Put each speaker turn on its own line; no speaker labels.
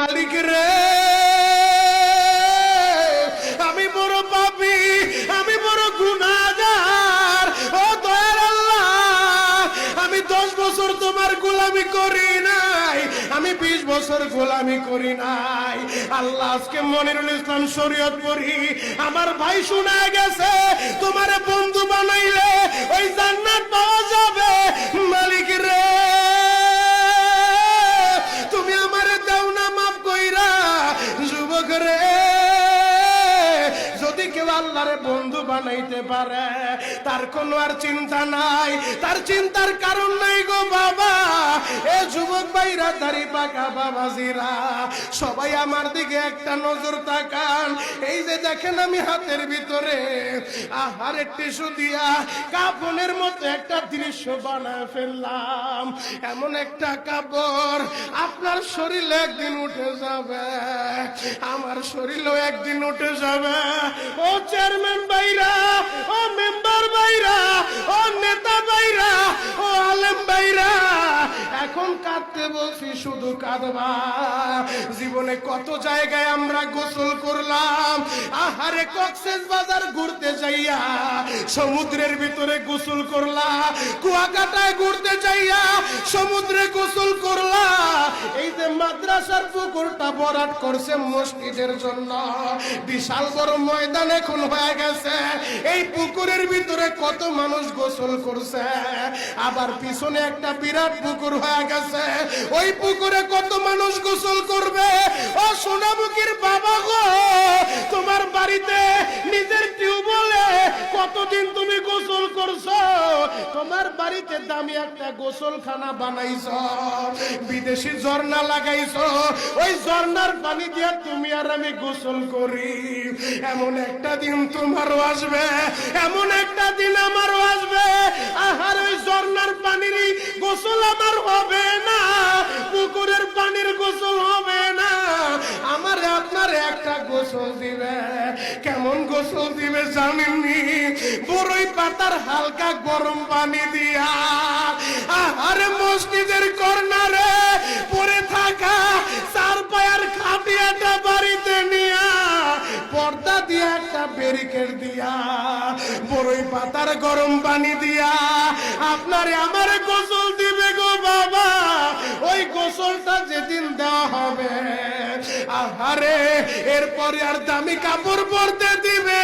মালিক রে। আমি বড় পাপি, আমি বড় গুনাহগার। ও দয়ার আমি দশ বছর তোমার গোলামি করি নাই। আমি বিশ বছর গোলামি করি নাই। আল্লাহ, আজকে মনিরুল ইসলাম শরীয়ত করি আমার ভাই শোনা গেছে, তোমার বন্ধু আল্লাহরে বন্ধু বানাইতে পারে। তার কোনো আর চিন্তা নাই। তার চিন্তার কারণ নাই গো বাবা। এ যুবক ভাইরা, দাড়ি পাকা বাবাজিরা, সবাই আমার দিকে একটা নজর তাকান। এই যে দেখেন আমি হাতের ভিতরে আহারের টিস্যু দিয়া কাপনের মতো একটা দৃশ্য বানায় ফেললাম। এমন একটা কাপড় আপনার শরীরে একদিন উঠে যাবে। আমার শরীরও একদিন উঠে যাবে। ও চেয়ারম্যান বাইরা ও মেম্বার বাইরা ও নেতা বাইরা ও আলেম বাইরা এখন কাঁদতে বলছি, শুধু কাঁদবা। জীবনে কত জায়গায় আমরা গোসল করলাম, আহারে কক্সেস বাজার ঘুরতে যাইয়া, সমুদ্রের ভিতরে গোসল করলা, কুয়াকাটায় ঘুরতে যাইয়া, সমুদ্রে গোসল করলা এই যে মাদ্রাসার পুকুরটা বরাট করছে মসজিদের জন্য। বিশাল বড় ময়দান এখন হয়ে গেছে। এই পুকুরের ভিতরে কত মানুষ গোসল করছে। আবার পিছনে একটা বিরাট পুকুর হয়ে গেছে। ওই পুকুরে কত মানুষ গোসল করবে? ও সোনামুখীর বাবা গো, তোমার বাড়িতে নিজের টিউবওয়েলে কতদিন করছ তোমার বাড়িতে দামি একটা গোসলখানা বানাইছ, বিদেশি ঝর্ণা লাগাইছ, ওই ঝর্ণার পানি দিয়ে তুমি আর আমি গোসল করি। এমন একটা দিন তোমারও আসবে, এমন একটা দিন আমারও আসবে। আহার, ওই ঝর্ণার পানির গোসল আমার হবে। একটা গোসল দিবে। কেমন গোসল দিবে জানেননি? বড়ই পাতার হালকা গরম পানি দিয়া। আরে মসজিদের কর্নারে পড়ে থাকা চার পায়ার খাটিয়াটা বাড়িতে নিয়া পর্দা দিয়া একটা ব্যারিকেড দিয়া বড়ই পাতার গরম পানি দিয়া আপনারে আমারে গোসল দিবে গো বাবা। ওই গোসলটা যেদিন দেওয়া আহারে এরপরে আর দামি কাপড় পরতে দিবে